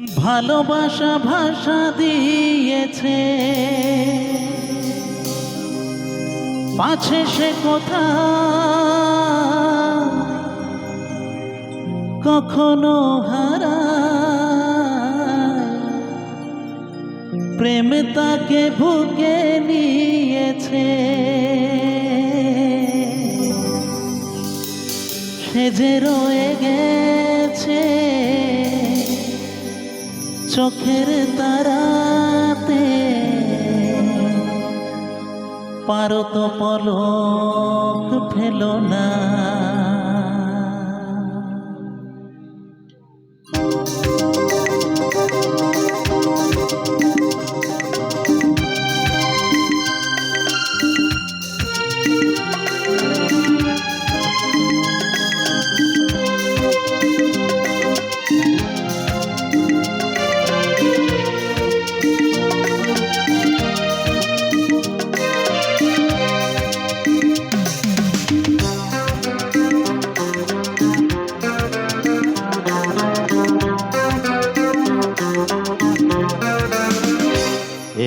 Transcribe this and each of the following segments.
ভালোবাসা ভাষা দিয়েছে। পাছে সে কোথা কখনো হারা প্রেম তাকে ভুকে নিয়েছে। সে যে রয়ে গেছে। চোখের তারাতে পারত পলক ফেলো না।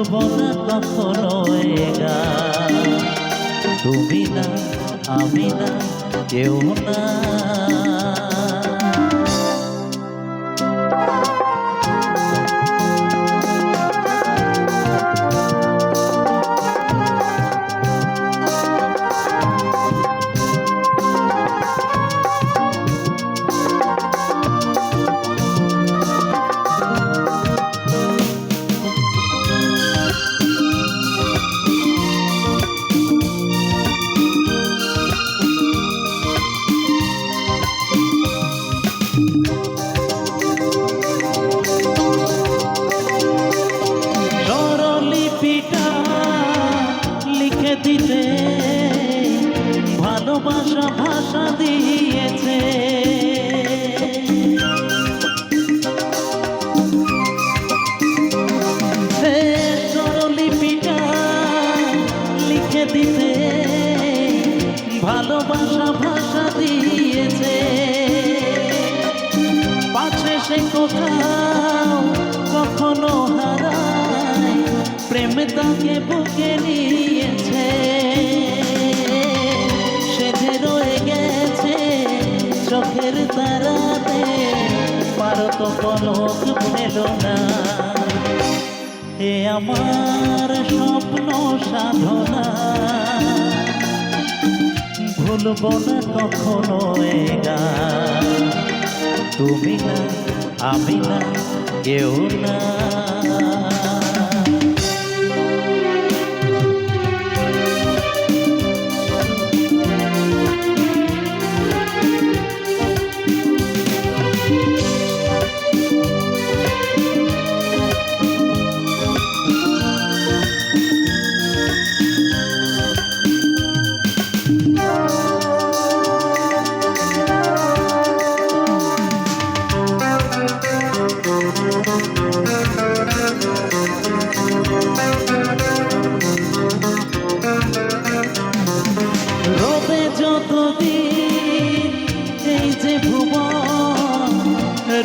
ভুলব না কখনো গান তুমি না আমি না কেউ না। দিতে ভালোবাসা ভাষা দিয়েছে। পাছে সে কোথাও কখনো হারায়, প্রেম তাকে বুকে নিয়েছে। সে রয়ে গেছে চোখের তারাতে, পারো তো পলক ফেল না। এ আমার স্বপ্ন সাধনা। ভুলব না কখনো এ তুমি না আমি না কেউ না।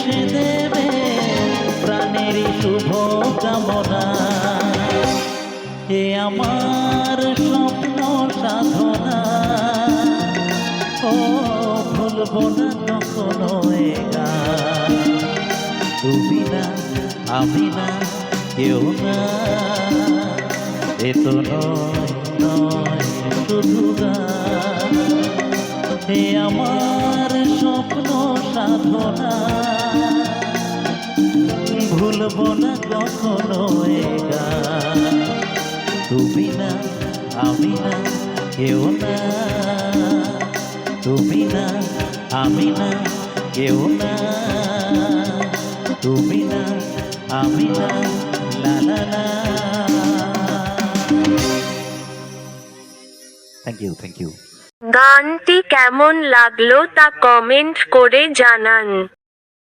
প্রেমকে সে দেবে শুভ কামনা। এ আমার স্বপ্ন সাধনা। ও ভুল ভুলবো না কখনো তুমি না, আমি না, কেউ না। এ তো নয় নয়, শুধু আমার স্বপ্ন সাধনা। ভুলবো না কখনো তুমি না আমি না কেউ না। তুমি না আমি না কেউ না। তুমি না আমি না লা লা লা। থ্যাংক ইউ থ্যাংক ইউ গানটি কেমন লাগল তা কমেন্ট করে জানান।